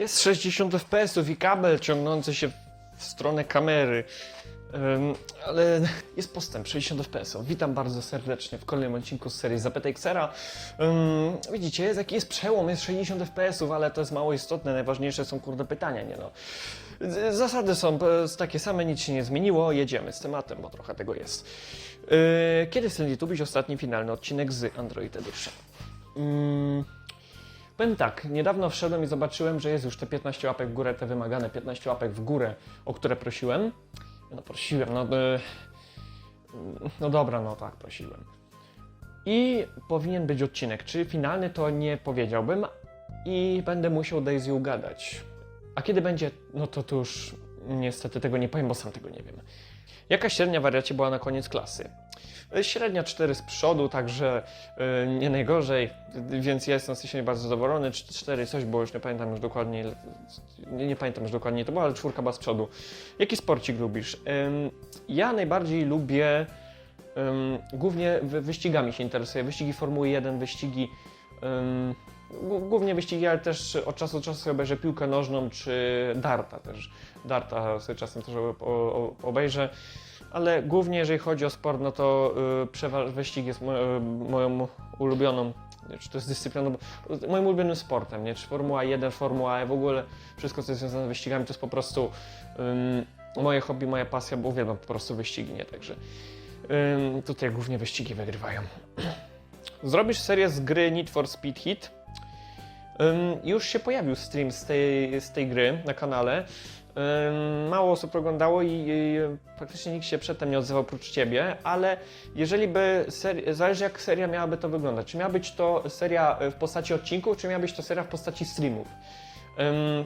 Jest 60 fps i kabel ciągnący się w stronę kamery. Ym, ale jest postęp 60 fps. Witam bardzo serdecznie w kolejnym odcinku z serii Zapytaj Xera. Ym, widzicie, jest, jaki jest przełom, jest 60 fps, ale to jest mało istotne. Najważniejsze są kurde pytania, nie no. Zasady są e, takie same, nic się nie zmieniło. Jedziemy z tematem, bo trochę tego jest. Yy, kiedy Stanley Tubiś ostatni finalny odcinek z Android Edition? Powiem tak, niedawno wszedłem i zobaczyłem, że jest już te 15 łapek w górę, te wymagane 15 łapek w górę, o które prosiłem. No prosiłem, no... y, No dobra, no tak, prosiłem. I powinien być odcinek. Czy finalny to nie powiedziałbym i będę musiał Daisy ugadać. A kiedy będzie, no to to już niestety tego nie powiem, bo sam tego nie wiem. Jaka średnia wariacie była na koniec klasy? Średnia 4 z przodu, także y, nie najgorzej, więc ja jestem z siebie bardzo zadowolony. 4 coś było, już nie pamiętam już dokładnie, nie, nie pamiętam już dokładnie to było, ale czwórka była z przodu. Jaki sporcik lubisz? Ja najbardziej lubię, głównie wy- wyścigami się interesuję, wyścigi Formuły 1, wyścigi, głównie wyścigi, ale też od czasu do czasu obejrzę piłkę nożną czy darta też. Darta sobie czasem też obejrzę. Ale głównie jeżeli chodzi o sport, no to y, wyścig jest y, moją ulubioną, czy to jest dyscypliną, bo- moim ulubionym sportem, nie? Czy Formuła 1, Formuła E, w ogóle wszystko co jest związane z wyścigami to jest po prostu ym, moje hobby, moja pasja, bo uwielbiam po prostu wyścigi, nie? Także ym, tutaj głównie wyścigi wygrywają. Zrobisz serię z gry Need for Speed Hit. Już się pojawił stream z tej, z tej gry na kanale. Mało osób oglądało i, praktycznie nikt się przedtem nie odzywał oprócz ciebie, ale jeżeli by seri- zależy jak seria miałaby to wyglądać. Czy miała być to seria w postaci odcinków, czy miała być to seria w postaci streamów?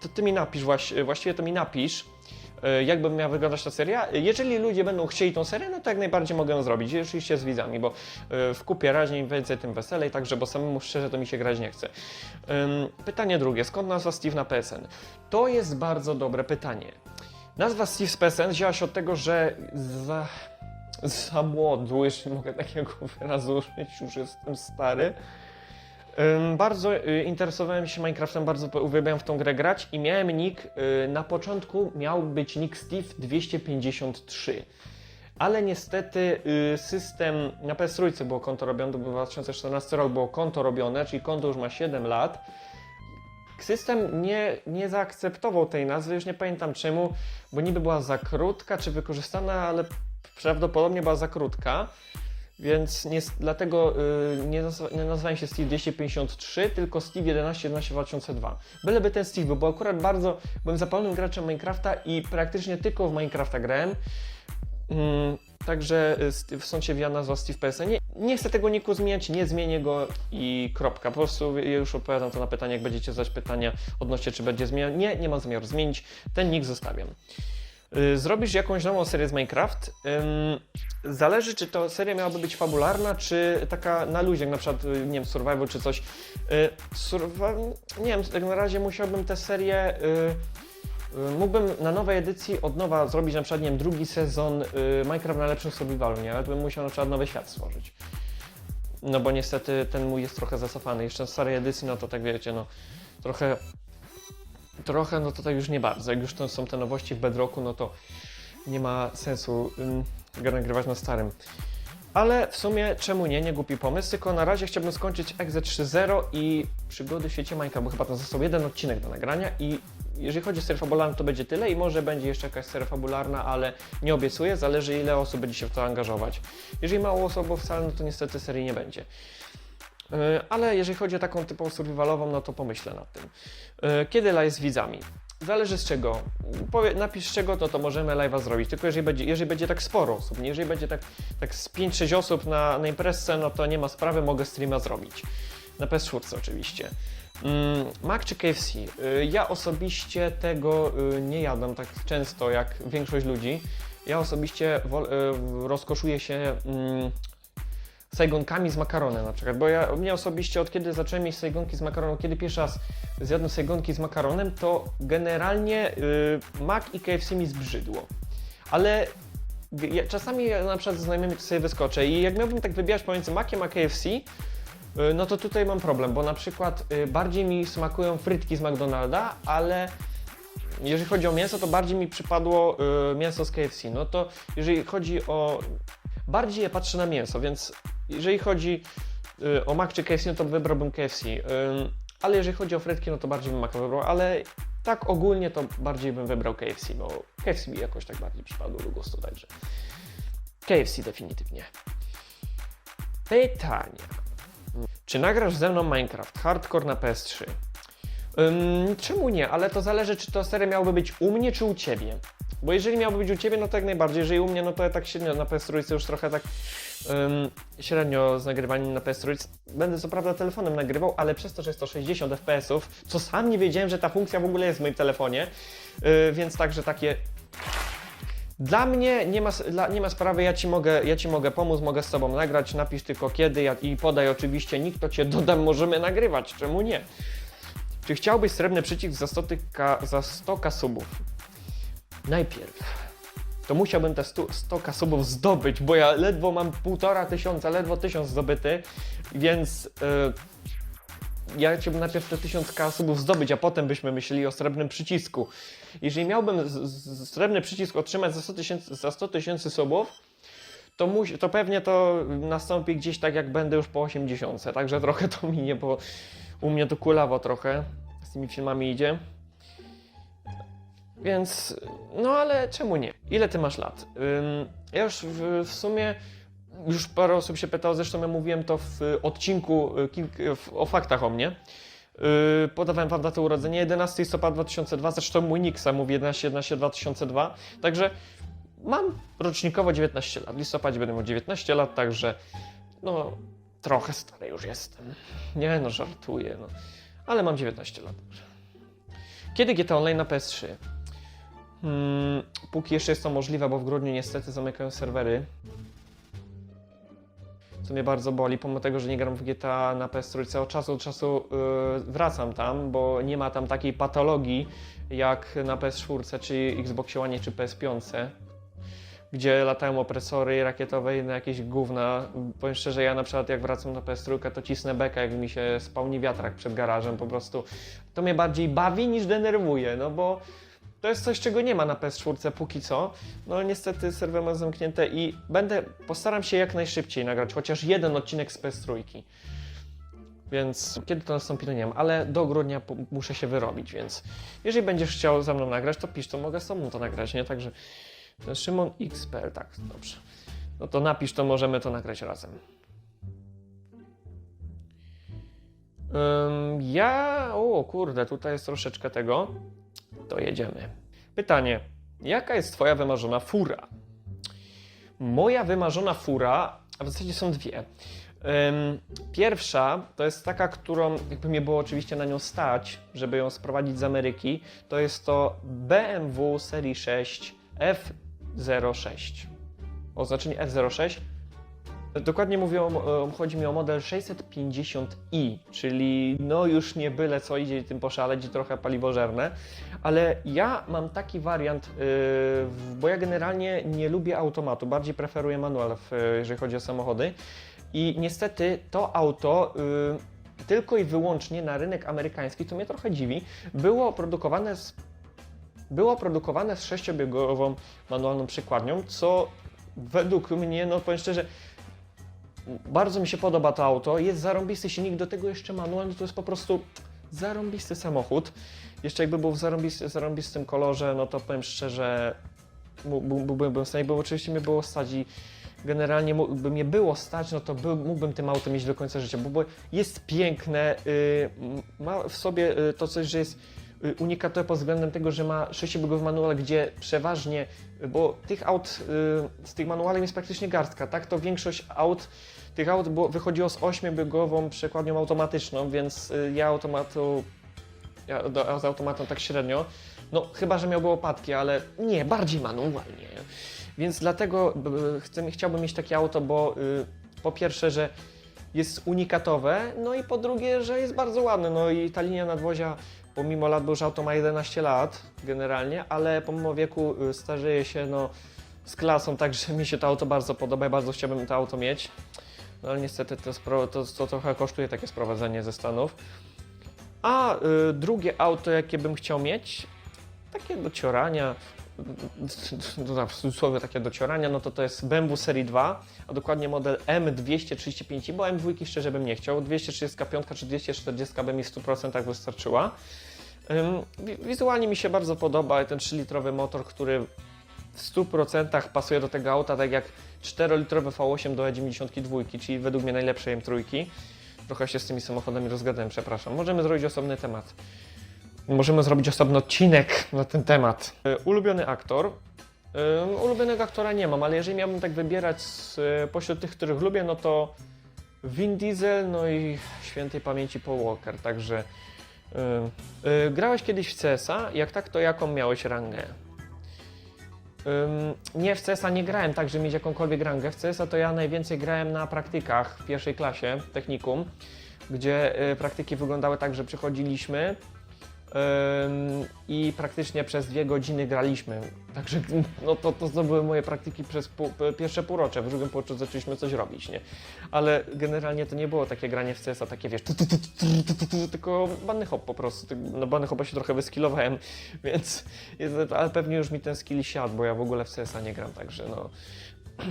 To ty mi napisz, właś- właściwie to mi napisz, jakby miała wyglądać ta seria. Jeżeli ludzie będą chcieli tą serię, no to jak najbardziej mogę ją zrobić, oczywiście z widzami, bo y, w kupie raźniej więcej, tym weselej, także, bo samemu szczerze to mi się grać nie chce. Pytanie drugie, skąd nazwa Steve na PSN? To jest bardzo dobre pytanie. Nazwa Steve z PSN wzięła się od tego, że za, za młodu, jeśli mogę takiego wyrazu użyć, już jestem stary. Bardzo y, interesowałem się Minecraftem, bardzo uwielbiałem w tą grę grać i miałem nick, y, na początku miał być nick Steve 253. Ale niestety y, system na PS3 było konto robione, to był 2014 rok było konto robione, czyli konto już ma 7 lat. System nie, nie zaakceptował tej nazwy, już nie pamiętam czemu, bo niby była za krótka czy wykorzystana, ale prawdopodobnie była za krótka. Więc nie, dlatego y, nie, nazwa, nie nazwałem się Steve 253, tylko Steve 11 11 2002. Byleby ten Steve bo akurat bardzo byłem zapalonym graczem Minecrafta i praktycznie tylko w Minecrafta grałem. Mm, także y, stąd się wzięła nazwa Steve PSN. Nie, nie chcę tego niku zmieniać, nie zmienię go i kropka. Po prostu ja już odpowiadam to na pytanie, jak będziecie zadać pytania odnośnie czy będzie zmieniał. Nie, nie mam zamiaru zmienić. Ten nick zostawiam. Y, Zrobisz jakąś nową serię z Minecraft. Zależy, czy to seria miałaby być fabularna, czy taka na luzie, jak na przykład, y, nie wiem, survival czy coś. Y, Survival, nie wiem, tak na razie musiałbym tę serię. Mógłbym na nowej edycji od nowa zrobić na przykład, nie wiem, drugi sezon Minecraft na lepszym survivalu, nie? Ale bym musiał na przykład nowy świat stworzyć. No bo niestety ten mój jest trochę zacofany. Jeszcze w starej edycji, no to tak wiecie, no trochę trochę, no to tak już nie bardzo. Jak już to są te nowości w Bedrocku, no to nie ma sensu ym, nagrywać na starym. Ale w sumie czemu nie, nie głupi pomysł, tylko na razie chciałbym skończyć Exe 3.0 i przygody w świecie Minecraft, bo chyba tam został jeden odcinek do nagrania i jeżeli chodzi o serię fabularną, to będzie tyle i może będzie jeszcze jakaś seria fabularna, ale nie obiecuję, zależy ile osób będzie się w to angażować. Jeżeli mało osób, wcale, no to niestety serii nie będzie. Yy, Ale jeżeli chodzi o taką typową survivalową, no to pomyślę nad tym. Yy, Kiedy live z widzami? Zależy z czego. Powie, napisz czego, to, to możemy live'a zrobić. Tylko jeżeli będzie, jeżeli będzie tak sporo osób, nie? jeżeli będzie tak, tak z 5-6 osób na, na imprezce, no to nie ma sprawy, mogę streama zrobić. Na PS4 oczywiście. Mm, Mac czy KFC? Yy, Ja osobiście tego nie jadam tak często jak większość ludzi. Ja osobiście rozkoszuję się mm, sajgonkami z makaronem na przykład, bo ja, mnie osobiście od kiedy zacząłem jeść sajgonki z makaronem, kiedy pierwszy raz zjadłem sajgonki z makaronem, to generalnie y, Mac i KFC mi zbrzydło. Ale ja, czasami ja na przykład ze znajomymi sobie wyskoczę i jak miałbym tak wybierać pomiędzy Maciem a KFC, y, no to tutaj mam problem, bo na przykład y, bardziej mi smakują frytki z McDonalda, ale jeżeli chodzi o mięso, to bardziej mi przypadło y, mięso z KFC. No to jeżeli chodzi o. Bardziej ja patrzę na mięso, więc jeżeli chodzi y, o Mac czy KFC, no to wybrałbym KFC. Ale jeżeli chodzi o frytki, no to bardziej bym Maca wybrał, ale tak ogólnie to bardziej bym wybrał KFC, bo KFC mi jakoś tak bardziej przypadło do gustu, także KFC definitywnie. Pytania. Czy nagrasz ze mną Minecraft Hardcore na PS3? Ym, czemu nie? Ale to zależy, czy to seria miałaby być u mnie, czy u Ciebie. Bo jeżeli miałaby być u Ciebie, no to jak najbardziej. Jeżeli u mnie, no to ja tak średnio na PS3 już trochę tak średnio z nagrywaniem na PS3. Będę co prawda telefonem nagrywał, ale przez to, że jest to 60 FPS-ów, co sam nie wiedziałem, że ta funkcja w ogóle jest w moim telefonie, yy, więc także takie dla mnie nie ma, dla, nie ma sprawy, ja ci, mogę, ja ci mogę pomóc, mogę z Tobą nagrać, napisz tylko kiedy ja, i podaj oczywiście nick, to Cię dodam, możemy nagrywać, czemu nie? Czy chciałbyś srebrny przycisk za 100, tyka, za 100 kasubów? Najpierw to musiałbym te 100, 100 kasubów zdobyć, bo ja ledwo mam półtora tysiąca, ledwo tysiąc zdobyty, więc yy, ja chciałbym najpierw te 1000 kasubów zdobyć, a potem byśmy myśleli o srebrnym przycisku. Jeżeli miałbym srebrny przycisk otrzymać za 100 tysięcy za 100 tysięcy subów, to, to pewnie to nastąpi gdzieś tak, jak będę już po 80. Także trochę to minie, bo u mnie to kulawo trochę z tymi filmami idzie. Więc, no ale czemu nie? Ile ty masz lat? Ym, ja już w, w sumie, już parę osób się pytało, zresztą ja mówiłem to w odcinku y, kilk, w, o faktach o mnie. Yy, podawałem wam datę urodzenia 11 listopada 2002, zresztą mój sam mówi 11 11 2002, także mam rocznikowo 19 lat. W listopadzie będę miał 19 lat, także no trochę stary już jestem. Nie no, żartuję, no. Ale mam 19 lat. Kiedy GTA Online na PS3? Hmm, póki jeszcze jest to możliwe, bo w grudniu niestety zamykają serwery. Co mnie bardzo boli, pomimo tego, że nie gram w GTA na PS3, od czasu do czasu yy, wracam tam, bo nie ma tam takiej patologii jak na PS4, czy Xboxie One, czy PS5 gdzie latają opresory rakietowe na jakieś gówna. Powiem szczerze, ja na przykład jak wracam na PS3, to cisnę beka, jak mi się spełni wiatrak przed garażem, po prostu to mnie bardziej bawi niż denerwuje, no bo to jest coś, czego nie ma na PS4 póki co. No niestety serwery mam zamknięte i będę, postaram się jak najszybciej nagrać chociaż jeden odcinek z PS3. Więc kiedy to nastąpi, to nie wiem, ale do grudnia muszę się wyrobić, więc jeżeli będziesz chciał ze mną nagrać, to pisz, to mogę z tobą to nagrać, nie? Także jest Szymon XPL, tak, dobrze. No to napisz, to możemy to nagrać razem. Ym, ja, o kurde, tutaj jest troszeczkę tego. To jedziemy. Pytanie, jaka jest twoja wymarzona fura? Moja wymarzona fura, a w zasadzie są dwie. Pierwsza to jest taka, którą jakby mnie było oczywiście na nią stać, żeby ją sprowadzić z Ameryki, to jest to BMW serii 6 F06. Oznaczenie F06. Dokładnie mówię, o, o- chodzi mi o model 650i, czyli no już nie byle co idzie tym poszaleć i trochę paliwożerne, ale ja mam taki wariant, w- bo ja generalnie nie lubię automatu, bardziej preferuję manual, jeżeli chodzi o samochody. I niestety to auto y, tylko i wyłącznie na rynek amerykański, to mnie trochę dziwi, było produkowane z, było produkowane z sześciobiegową manualną przykładnią, co według mnie, no powiem szczerze, bardzo mi się podoba to auto, jest zarąbisty silnik, do tego jeszcze manual, no to jest po prostu zarąbisty samochód. Jeszcze jakby był w zarąbisty, zarąbistym kolorze, no to powiem szczerze, byłbym w stanie, bo oczywiście mnie było stać i generalnie by mnie było stać, no to był, mógłbym tym autem mieć do końca życia, bo, bo jest piękne, y, ma w sobie y, to coś, że jest unikatowe pod względem tego, że ma sześciobiegowy manual, gdzie przeważnie, y, bo tych aut y, z tych manualem jest praktycznie garstka, tak, to większość aut, tych aut było, wychodziło z ośmiobiegową przekładnią automatyczną, więc y, ja automatu, ja do, z automatem tak średnio, no chyba, że miałby opadki, ale nie, bardziej manualnie. Więc dlatego chcę, chciałbym mieć takie auto, bo y, po pierwsze, że jest unikatowe, no i po drugie, że jest bardzo ładne. No i ta linia nadwozia, pomimo lat, bo już auto ma 11 lat generalnie, ale pomimo wieku y, starzeje się no, z klasą, także mi się to auto bardzo podoba i bardzo chciałbym to auto mieć. no ale niestety to, to, to trochę kosztuje takie sprowadzenie ze Stanów. A y, drugie auto, jakie bym chciał mieć, takie do ciorania, no, w cudzysłowie takie do ciorania, no to to jest BMW Serii 2, a dokładnie model M235, bo M2 szczerze bym nie chciał, 235 czy 240 by mi w 100% wystarczyła. Wizualnie mi się bardzo podoba ten 3-litrowy motor, który w 100% pasuje do tego auta, tak jak 4-litrowy V8 do E92, czyli według mnie najlepszej M3. Trochę się z tymi samochodami rozgadałem, przepraszam. Możemy zrobić osobny temat. Możemy zrobić osobny odcinek na ten temat. Y, Ulubiony aktor. Y, Ulubionego aktora nie mam, ale jeżeli miałbym tak wybierać y, pośród tych, których lubię, no to Vin Diesel, no i świętej pamięci Paul Walker, także grałeś kiedyś w CS-a? Jak tak, to jaką miałeś rangę? Nie, w CS-a nie grałem tak, żeby mieć jakąkolwiek rangę. W CS-a to ja najwięcej grałem na praktykach w pierwszej klasie, technikum, gdzie praktyki wyglądały tak, że przychodziliśmy i praktycznie przez dwie godziny graliśmy. Także no, to, to, to były moje praktyki przez pół, pierwsze półrocze. W drugim półroczu zaczęliśmy coś robić, nie? Ale generalnie to nie było takie granie w CS-a, takie wiesz, tylko banny hop po prostu. No banny hopa się trochę wyskillowałem, więc ale pewnie już mi ten skill siadł, bo ja w ogóle w CS-a nie gram, także no.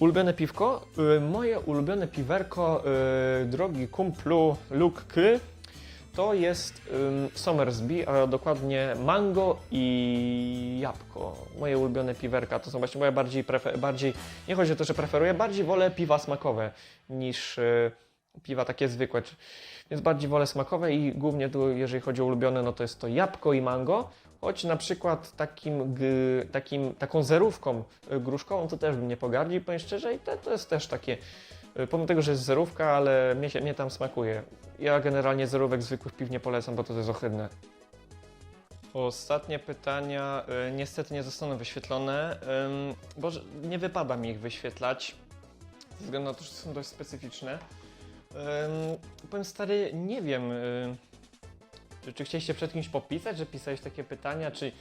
Ulubione piwko? Y, Moje ulubione piwerko, y, drogi kumplu Luke K, to jest ym, Somersby, a dokładnie mango i jabłko. Moje ulubione piwerka to są właśnie moje bardziej, bardziej nie chodzi o to, że preferuję, bardziej wolę piwa smakowe niż y, piwa takie zwykłe. Więc bardziej wolę smakowe i głównie tu, jeżeli chodzi o ulubione, no to jest to jabłko i mango. Choć na przykład takim, takim, taką zerówką y, gruszkową to też bym nie pogardził, powiem szczerze, i to, to jest też takie, pomimo tego, że jest zerówka, ale mnie, się, mnie tam smakuje. Ja generalnie zerówek zwykłych piw nie polecam, bo to jest ohydne. Ostatnie pytania y, niestety nie zostaną wyświetlone, bo nie wypada mi ich wyświetlać, ze względu na to, że są dość specyficzne. Powiem stary, nie wiem, y, czy, czy chcieliście przed kimś popisać, że pisałeś takie pytania, czy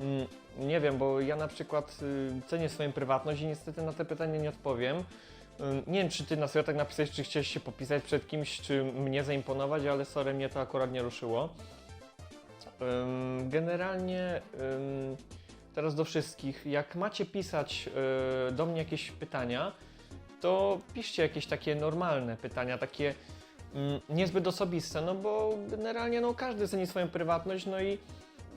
mm, nie wiem, bo ja na przykład y, cenię swoją prywatność i niestety na te pytania nie odpowiem. Nie wiem, czy ty na tak napisałeś, czy chciałeś się popisać przed kimś, czy mnie zaimponować, ale sorry, mnie to akurat nie ruszyło. Generalnie teraz do wszystkich, jak macie pisać y, do mnie jakieś pytania, to piszcie jakieś takie normalne pytania, takie niezbyt osobiste, no bo generalnie no, każdy ceni swoją prywatność, no i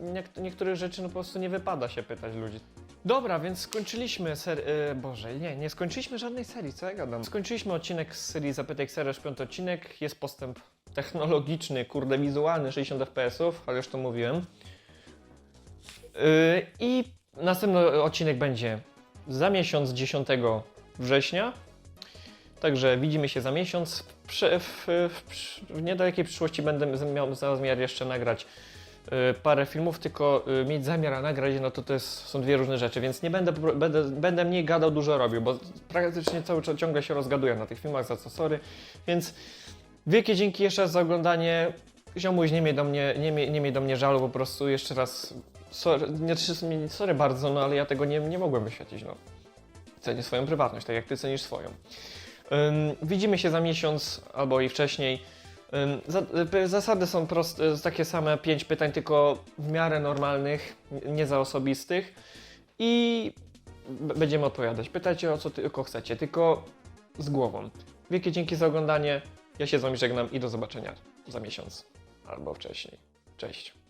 niek- niektórych rzeczy no, po prostu nie wypada się pytać ludzi. Dobra, więc skończyliśmy ser... y, Boże, nie, nie skończyliśmy żadnej serii, co ja gadam? Skończyliśmy odcinek z serii Zapytaj Seriasz, piąty odcinek, jest postęp technologiczny, kurde, wizualny, 60 fps-ów, ale już to mówiłem. Yy, I następny odcinek będzie za miesiąc 10 września. Także widzimy się za miesiąc. W, w, w, w niedalekiej przyszłości będę miał zamiar jeszcze nagrać parę filmów, tylko y, mieć zamiar a nagrać, no to to jest, są dwie różne rzeczy, więc nie będę, będę, będę mniej gadał, dużo robił, bo praktycznie cały czas ciągle się rozgaduję na tych filmach, za co sorry, więc wielkie dzięki jeszcze raz za oglądanie. Ziomuś, nie miej do mnie, nie miej, nie miej do mnie żalu, po prostu jeszcze raz sorry, nie, sorry bardzo, no ale ja tego nie, nie mogłem wyświetlić, no. Cenię swoją prywatność, tak jak ty cenisz swoją. Widzimy się za miesiąc albo i wcześniej. Za, y, zasady są proste, takie same, pięć pytań, tylko w miarę normalnych, nie za osobistych. I będziemy odpowiadać. Pytajcie o co tylko chcecie, tylko z głową. Wielkie dzięki za oglądanie. Ja się z wami żegnam i do zobaczenia za miesiąc albo wcześniej. Cześć.